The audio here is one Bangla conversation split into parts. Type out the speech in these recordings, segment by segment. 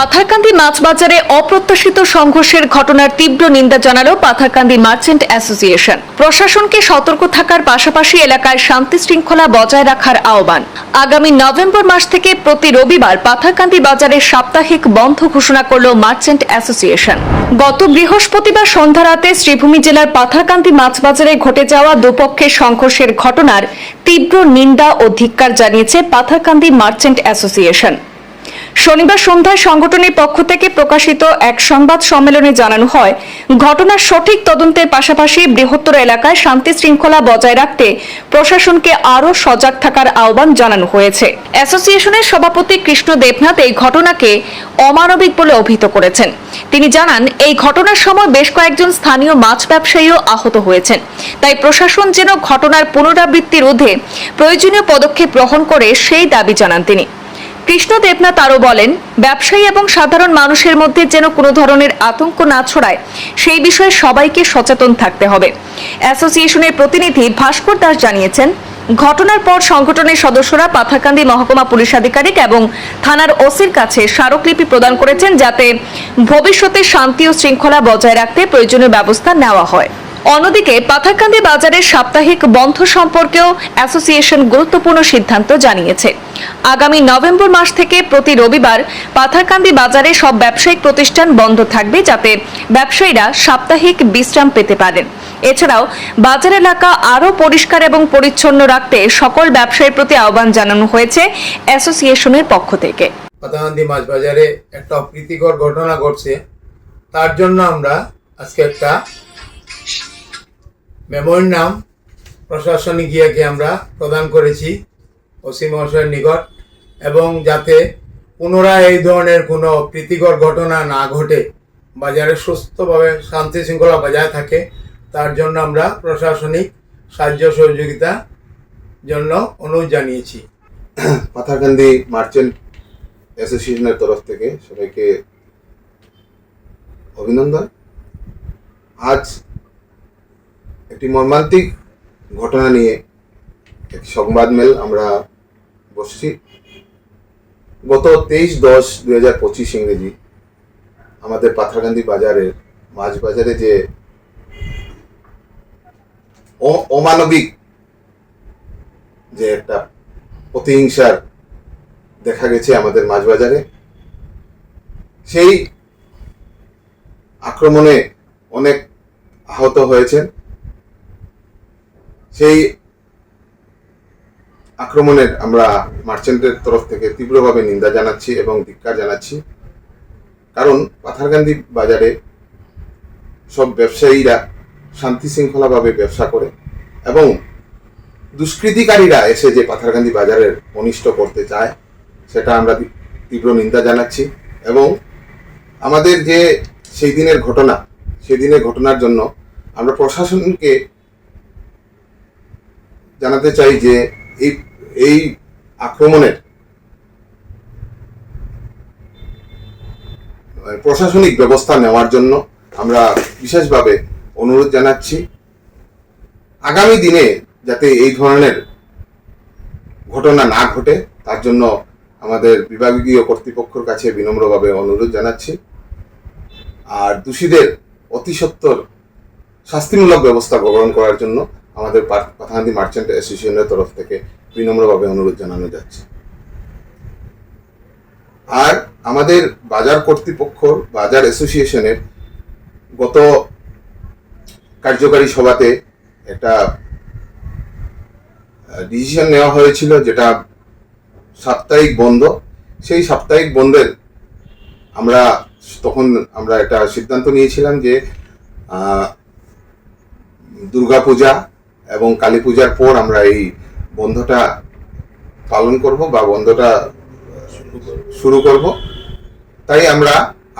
পাথারকান্দি মাছ বাজারে অপ্রত্যাশিত সংঘর্ষের ঘটনার তীব্র নিন্দা জানালো পাথারকান্দি মার্চেন্ট অ্যাসোসিয়েশন। প্রশাসনকে সতর্ক থাকার পাশাপাশি এলাকায় শান্তি শৃঙ্খলা বজায় রাখার আহ্বান। আগামী নভেম্বর মাস থেকে প্রতি রবিবার পাথারকান্দি বাজারে সাপ্তাহিক বন্ধ ঘোষণা করল মার্চেন্ট অ্যাসোসিয়েশন। গত বৃহস্পতিবার সন্ধ্যা রাতে শ্রীভূমি জেলার পাথারকান্দি মাছ বাজারে ঘটে যাওয়া দুপক্ষের সংঘর্ষের ঘটনার তীব্র নিন্দা ও ধিক্কার জানিয়েছে পাথারকান্দি মার্চেন্ট অ্যাসোসিয়েশন। শনিবার সন্ধ্যায় সংগঠনের পক্ষ থেকে প্রকাশিত এক সংবাদ সম্মেলনে জানানো হয়, ঘটনার সঠিক তদন্তের পাশাপাশি বৃহত্তর এলাকায় শান্তি শৃঙ্খলা বজায় রাখতে প্রশাসনকে আরও সজাগ থাকার আহ্বান জানানো হয়েছে। অ্যাসোসিয়েশনের সভাপতি কৃষ্ণ দেবনাথ এই ঘটনাকে অমানবিক বলে অভিহিত করেছেন। তিনি জানান, এই ঘটনার সময় বেশ কয়েকজন স্থানীয় মাছ ব্যবসায়ীও আহত হয়েছেন। তাই প্রশাসন যেন ঘটনার পুনরাবৃত্তি রোধে প্রয়োজনীয় পদক্ষেপ গ্রহণ করে সেই দাবি জানান তিনি। কৃষ্ণ দেবনাথ আরও বলেন, ব্যবসায়ী এবং সাধারণ মানুষের মধ্যে যেন কোনো ধরনের আতঙ্ক না ছড়ায়, সেই বিষয়ে সবাইকে সচেতন থাকতে হবে। অ্যাসোসিয়েশনের প্রতিনিধি ভাস্কর দাস জানিয়েছেন, ঘটনার পর সংগঠনের সদস্যরা পাথাকান্দি মহকুমা পুলিশ আধিকারিক এবং থানার ওসির কাছে স্মারকলিপি প্রদান করেছেন যাতে ভবিষ্যতে শান্তি ও শৃঙ্খলা বজায় রাখতে প্রয়োজনীয় ব্যবস্থা নেওয়া হয়। অন্যদিকে পাথারকান্দি বাজারের সাপ্তাহিক বন্ধ সম্পর্কেও অ্যাসোসিয়েশন গুরুত্বপূর্ণ সিদ্ধান্ত জানিয়েছে। আগামী নভেম্বর মাস থেকে প্রতি রবিবার পাথারকান্দি বাজারে সব ব্যবসায়িক প্রতিষ্ঠান বন্ধ থাকবে যাতে ব্যবসায়ীরা সাপ্তাহিক বিশ্রাম পেতে পারেন। এছাড়াও বাজার এলাকা আরও পরিষ্কার এবং পরিচ্ছন্ন রাখতে সকল ব্যবসায়ীর প্রতি আহ্বান জানানো হয়েছে অ্যাসোসিয়েশনের পক্ষ থেকে। পাতাকান্দি মাছ বাজারে একটা অপ্রীতিকর ঘটনা ঘটছে। তার জন্য আমরা আজকে একটা মেমোরিয়াম প্রশাসনিক গিয়াকে আমরা প্রদান করেছি ওসি মহাশয়ের নিকট, এবং যাতে পুনরায় এই ধরনের কোনো প্রীতিকর ঘটনা না ঘটে, বাজারে সুস্থভাবে শান্তি শৃঙ্খলা বজায় থাকে, তার জন্য আমরা প্রশাসনিক সাহায্য সহযোগিতা জন্য অনুরোধ জানিয়েছি। পাথারকান্দি মার্চেন্ট অ্যাসোসিয়েশনের তরফ থেকে সবাইকে অভিনন্দন। আজ একটি মর্মান্তিক ঘটনা নিয়ে এক সংবাদ মেল আমরা বসছি। গত তেইশ দশ দুই হাজার পঁচিশ ইংরেজি আমাদের পাথারকান্দি বাজারের মাছ বাজারে যে অমানবিক যে একটা প্রতিহিংসার দেখা গেছে আমাদের মাছ বাজারে সেই আক্রমণে অনেক আহত হয়েছেন। সেই আক্রমণের আমরা মার্চেন্টের তরফ থেকে তীব্রভাবে নিন্দা জানাচ্ছি এবং ধিক্কার জানাচ্ছি। কারণ পাথারকান্দি বাজারে সব ব্যবসায়ীরা শান্তি শৃঙ্খলাভাবে ব্যবসা করে এবং দুষ্কৃতিকারীরা এসে যে পাথারকান্দি বাজারের অনিষ্ট করতে চায়, সেটা আমরা তীব্র নিন্দা জানাচ্ছি এবং আমাদের যে সেই দিনের ঘটনা, সেই দিনের ঘটনার জন্য আমরা প্রশাসনকে জানাতে চাই যে এই এই আক্রমণের প্রশাসনিক ব্যবস্থা নেওয়ার জন্য আমরা বিশেষভাবে অনুরোধ জানাচ্ছি। আগামী দিনে যাতে এই ধরনের ঘটনা না ঘটে, তার জন্য আমাদের বিভাগীয় কর্তৃপক্ষের কাছে বিনম্রভাবে অনুরোধ জানাচ্ছি। আর দোষীদের অতি সত্বর শাস্তিমূলক ব্যবস্থা গ্রহণ করার জন্য আমাদের পাথানদি মার্চেন্ট অ্যাসোসিয়েশনের তরফ থেকে বিনম্রভাবে অনুরোধ জানানো যাচ্ছে। আর আমাদের বাজার কর্তৃপক্ষ, বাজার অ্যাসোসিয়েশনের গত কার্যকারী সভাতে একটা ডিসিশন নেওয়া হয়েছিল যেটা সাপ্তাহিক বন্ধ। সেই সাপ্তাহিক বন্ধের আমরা তখন আমরা একটা সিদ্ধান্ত নিয়েছিলাম যে দুর্গাপূজা এবং কালী পূজার পর আমরা এই বন্ধটা পালন করব বা বন্ধটা শুরু করব। তাই আমরা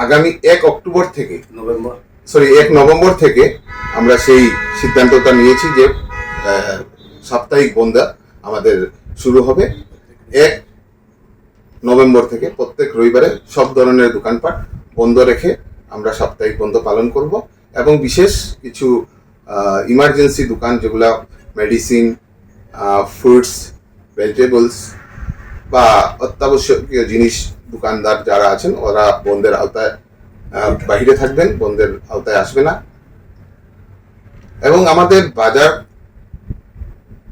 আগামী এক অক্টোবর থেকে নভেম্বর। সরি এক নভেম্বর থেকে আমরা সেই সিদ্ধান্তটা নিয়েছি যে সাপ্তাহিক বন্ধা আমাদের শুরু হবে। এক নভেম্বর থেকে প্রত্যেক রবিবারে সব ধরনের দোকানপাট বন্ধ রেখে আমরা সাপ্তাহিক বন্ধ পালন করব এবং বিশেষ কিছু ইমার্জেন্সি দোকান যেগুলো মেডিসিন ফ্রুটস ভেজিটেবলস বা অত্যাবশ্যকীয় জিনিস দোকানদার যারা আছেন, ওরা বন্ধের আওতায় বাহিরে থাকবেন, বন্ধের আওতায় আসবে না। এবং আমাদের বাজার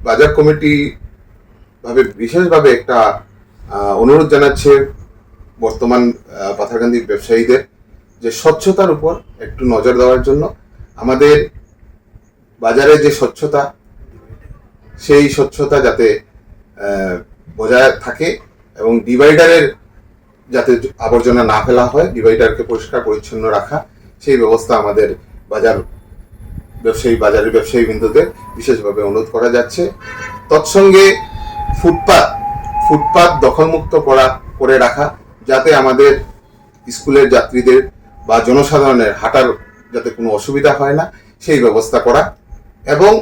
বাজার কমিটি ভাবে, বিশেষভাবে একটা অনুরোধ জানাচ্ছে বর্তমান পাথারকান্দির ব্যবসায়ীদের যে স্বচ্ছতার উপর একটু নজর দেওয়ার জন্য। আমাদের বাজারে যে স্বচ্ছতা, সেই স্বচ্ছতা যাতে বজায় থাকে এবং ডিভাইডারের যাতে আবর্জনা না ফেলা হয়, ডিভাইডারকে পরিষ্কার, পরিচ্ছন্ন রাখা, সেই ব্যবস্থা আমাদের বাজার ব্যবসায়ী, বাজারের ব্যবসায়ী বিন্দুদের বিশেষভাবে অনুরোধ করা যাচ্ছে। তৎসঙ্গে ফুটপাত ফুটপাত দখলমুক্ত করা, করে রাখা, যাতে আমাদের স্কুলের যাত্রীদের বা জনসাধারণের হাঁটার যাতে কোনো অসুবিধা হয় না, সেই ব্যবস্থা করা এবং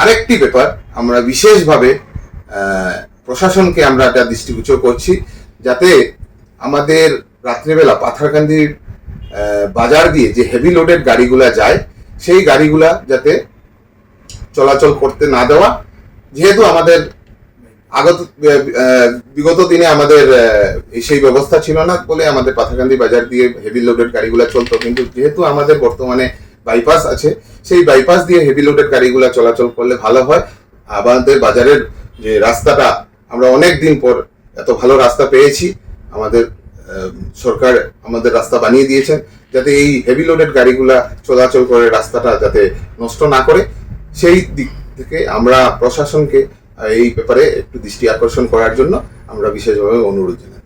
আরেকটি ব্যাপার, আমরা বিশেষভাবে প্রশাসনকে আমরা এটা দৃষ্টিগোচর করছি, যাতে আমাদের রাত্রিবেলা পাথারকান্দির বাজার দিয়ে যে হেভি লোডেড গাড়িগুলা যায়, সেই গাড়িগুলা যাতে চলাচল করতে না দেওয়া, যেহেতু আমাদের আগত বিগত দিনে আমাদের সেই ব্যবস্থা ছিল না বলে আমাদের পাথাকান্দি বাজার দিয়ে হেভি লোডেড গাড়িগুলো চলতো, কিন্তু যেহেতু আমাদের বর্তমানে বাইপাস আছে, সেই বাইপাস দিয়ে হেভি লোডেড গাড়িগুলো চলাচল করলে ভালো হয়। আমাদের বাজারের যে রাস্তাটা, আমরা অনেক দিন পর এত ভালো রাস্তা পেয়েছি। আমাদের সরকার আমাদের রাস্তা বানিয়ে দিয়েছেন, যাতে এই হেভি লোডেড গাড়িগুলা চলাচল করে রাস্তাটা যাতে নষ্ট না করে। সেই দিক থেকে আমরা প্রশাসনকে এই ব্যাপারে একটু দৃষ্টি আকর্ষণ করার জন্য আমরা বিশেষভাবে অনুরোধ জানাই।